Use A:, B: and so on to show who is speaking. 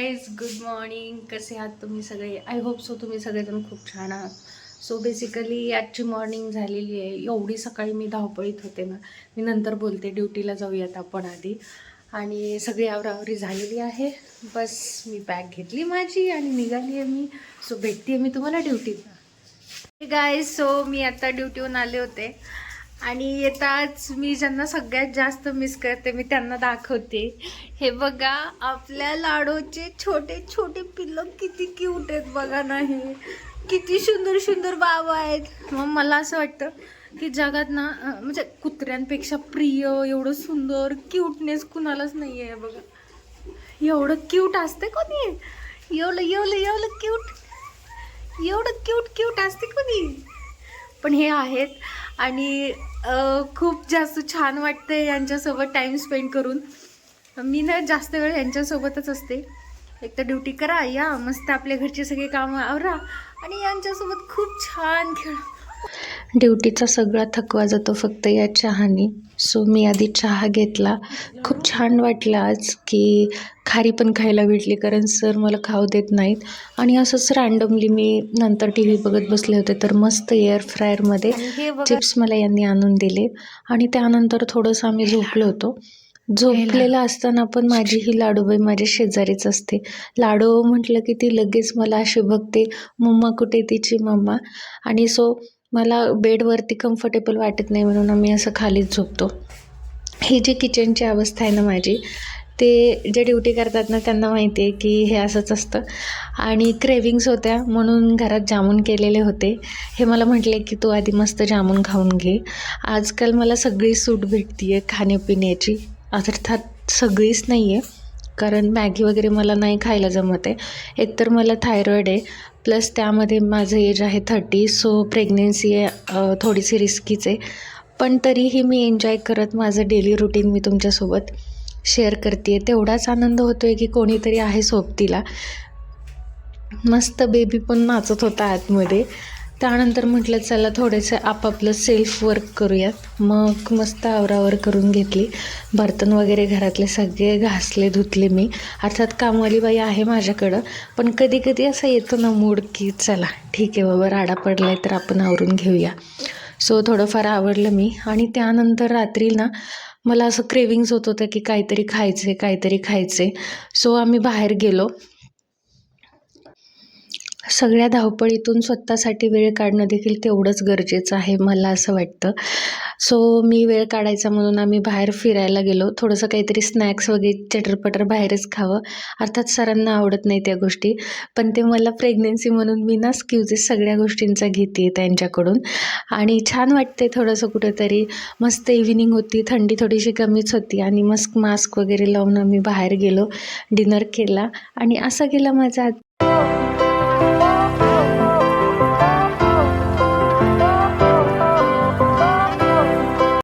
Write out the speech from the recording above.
A: Guys good morning कसे आहात तुम्ही सगळे? आय होप सो तुम्ही सगळेजण खूप छान आहात. सो बेसिकली आजची मॉर्निंग झालेली आहे. एवढी सकाळी मी धावपळीत होते ना. मी नंतर बोलते ड्युटीला जाऊयात आपण आधी. आणि सगळी आवरावरी झालेली आहे. बस मी बॅग घेतली माझी आणि निघाली आहे मी. सो भेटते मी तुम्हाला ड्युटीला गाय सो मी आता ड्युटीहून आले होते. आणि येताच मी ज्यांना सगळ्यात जास्त मिस करते मी त्यांना दाखवते. हे बघा आपल्या लाडोचे छोटे छोटे पिल्लं किती क्यूट आहेत बघा नाही किती सुंदर सुंदर बाबा आहेत. मग मला असं वाटतं की जगात ना म्हणजे कुत्र्यांपेक्षा प्रिय एवढं सुंदर क्यूटनेस कुणालाच नाही आहे बघा. एवढं क्यूट असते कोणी? एवढं एवढं एवढं क्यूट एवढं क्यूट क्यूट असते कोणी? पण हे आहेत आणि खूप जास्त छान वाटते यांच्यासोबत टाईम स्पेंड करून. मी ना जास्त वेळ यांच्यासोबतच असते. एक तर ड्युटी करा या मस्त आपल्या घरचे सगळे कामं आवरा आणि यांच्यासोबत खूप छान खेळ. ड्युटीचा सगळा थकवा जातो फक्त या चहानी. सो मी आधी चहा घेतला. खूप छान वाटलं आज की खारी पण खायला भेटली कारण सर मला खाऊ देत नाहीत. आणि असंच रँडमली मी नंतर टी व्ही बघत बसले होते तर मस्त एअर फ्रायरमध्ये चिप्स मला यांनी आणून दिले. आणि त्यानंतर थोडंसं आम्ही झोपलो होतो. झोपलेलं असताना पण माझी ही लाडूबाई माझ्या शेजारीच असते. लाडू म्हटलं की ती लगेच मला अशी बघते मम्मा कुठे तिची मम्मा? आणि सो मला बेडवरती कम्फर्टेबल वाटत नाही म्हणून आम्ही असं खालीच झोपतो. ही जी किचनची अवस्था आहे ना माझी ते जे ड्युटी करतात ना त्यांना माहिती आहे की हे असंच असतं. आणि क्रेविंग्स होत्या म्हणून घरात जामून केलेले होते. हे मला म्हटले की तू आधी मस्त जामून खाऊन घे. आजकाल मला सगळी सूट भेटते आहे खाण्यापिण्याची. अर्थात सगळीच नाही आहे कारण मॅगी वगैरे मला नाही खायला जमत आहे. एकतर मला थायरॉईड आहे. प्लस त्यामध्ये माझं एज आहे थर्टी सो प्रेग्नेन्सी आहे थोडीशी रिस्कीच आहे. पण तरीही मी एन्जॉय करत माझं डेली रुटीन मी तुमच्यासोबत. शेअर करते तेवढाच आनंद होतो आहे की कोणीतरी आहे सोबतीला. मस्त बेबी पण नाचत होता आतमध्ये. त्यानंतर म्हटलं चला थोडेसे आपापलं सेल्फ वर्क करूयात. मग मस्त आवरावर करून घेतली. बर्तन वगैरे घरातले सगळे घासले धुतले मी. अर्थात कामवाली बाई आहे माझ्याकडं. पण कधी कधी असं येतो ना मूड की चला ठीक आहे बाबा राडा पडला आहे तर आपण आवरून घेऊया. सो थोडंफार आवडलं मी. आणि त्यानंतर रात्री ना मला असं क्रेविंग्ज होत होतं की काहीतरी खायचे काहीतरी खायचे सो आम्ही बाहेर गेलो. सगळ्या धावपळीतून स्वतःसाठी वेळ काढणं देखील तेवढंच गरजेचं आहे मला असं वाटतं. सो मी वेळ काढायचा म्हणून आम्ही बाहेर फिरायला गेलो. थोडंसं काहीतरी स्नॅक्स वगैरे चटरपटर बाहेरच खावं. अर्थात सरांना आवडत नाही त्या गोष्टी. पण ते मला प्रेग्नेन्सी म्हणून मी ना स्क्युजेस सगळ्या गोष्टींचा घेते त्यांच्याकडून. आणि छान वाटते थोडंसं कुठेतरी. मस्त इव्हिनिंग होती थंडी थोडीशी कमीच होती आणि मस्त मास्क वगैरे लावून आम्ही बाहेर गेलो डिनर केला. आणि असा गेला माझा आज